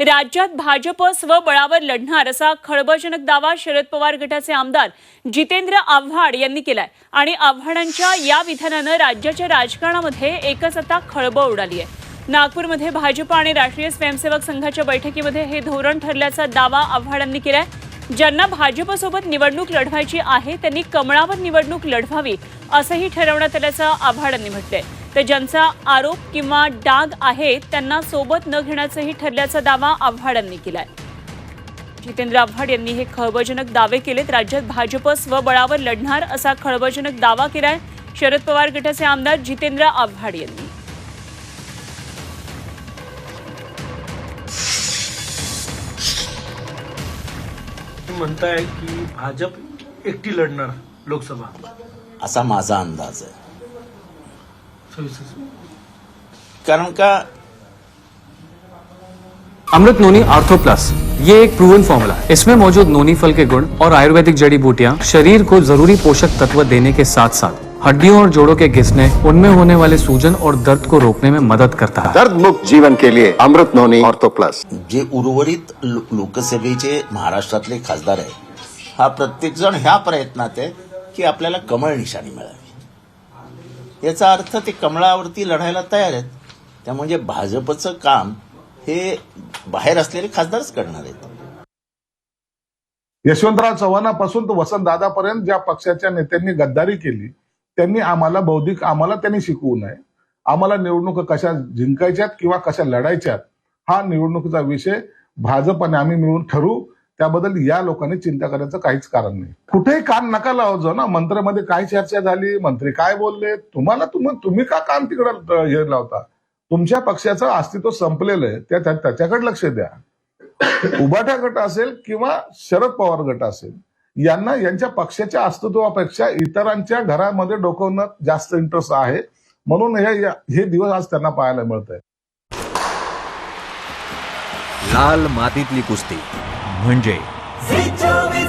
राज्यात भाजप स्वबळावर लढणार असा खळबळजनक दावा शरद पवार गटाचे आमदार जितेंद्र आव्हाड यांनी केलाय. आणि आव्हाडांच्या या विधानानं राज्याच्या राजकारणामध्ये एकच आता खळबळ उडाली आहे. नागपूरमध्ये भाजप आणि राष्ट्रीय स्वयंसेवक संघाच्या बैठकीमध्ये हे धोरण ठरल्याचा दावा आव्हाडांनी केलाय. ज्यांना भाजपसोबत निवडणूक लढवायची आहे त्यांनी कमळावर निवडणूक लढवावी असंही ठरवण्यात आल्याचं आव्हाडांनी म्हटलंय. तर ज्यांचा आरोप किंवा डाग आहे त्यांना सोबत न घेण्याचंही ठरल्याचा दावा आव्हाडांनी केलाय. जितेंद्र आव्हाड यांनी हे खळबळजनक दावे केलेत. राज्यात भाजप स्वबळावर लढणार असा खळबळजनक दावा केलाय शरद पवार गटाचे आमदार जितेंद्र आव्हाड यांनी. म्हणताय की भाजप एकटी लढणार लोकसभा. असा माझा अंदाज आहे. कारण का? अमृत नोनी आर्थो प्लस ये एक प्रूवन फॉर्मूला है। इसमें मौजूद नोनी फल के गुण और आयुर्वेदिक जड़ी बूटियाँ शरीर को जरूरी पोषक तत्व देने के साथ साथ हड्डियों और जोड़ों के घिसने उनमें होने वाले सूजन और दर्द को रोकने में मदद करता है। दर्द मुक्त जीवन के लिए अमृत नोनी ऑर्थो प्लस जे उर्वरित लो- लोकसभेचे महाराष्ट्रातले खासदार आहेत हा प्रत्येक जण ह्या प्रयत्नात आहे की आपल्याला कमळ निशाणी मिळावी. याचा अर्थ ते कमळावरती लढायला तयार आहेत. त्यामुळे म्हणजे भाजपचं काम हे बाहेर असलेले खासदारच करणार आहेत. यशवंतराव चव्हाणापासून तर वसंतदादापर्यंत ज्या पक्षाच्या नेत्यांनी गद्दारी केली त्यांनी आम्हाला बौद्धिक आम्हाला त्यांनी शिकवू नये. आम्हाला निवडणुका कशा जिंकायच्यात किंवा कशा लढायच्यात हा निवडणुकीचा विषय भाजप आणि आम्ही मिळून ठरवू. त्याबद्दल या लोकांनी चिंता करायचं काहीच कारण नाही. कुठेही कान नका लावजो ना. मंत्र्यामध्ये काय चर्चा झाली? मंत्री काय बोलले? तुम्हाला तुम्ही तुम्ही का कान तिकडं हे लावता? तुमच्या पक्षाचं अस्तित्व संपलेलं आहे. त्या त्याच्याकडे लक्ष द्या. उबाठा गट असेल किंवा शरद पवार गट असेल यांना यांच्या पक्षाच्या अस्तित्वापेक्षा इतरांच्या घरामध्ये डोकवणं जास्त इंटरेस्ट आहे. म्हणून हे हे दिवस आज त्यांना पाहायला मिळत आहे लाल मातीतली कुस्ती. म्हणजे झी चोवीस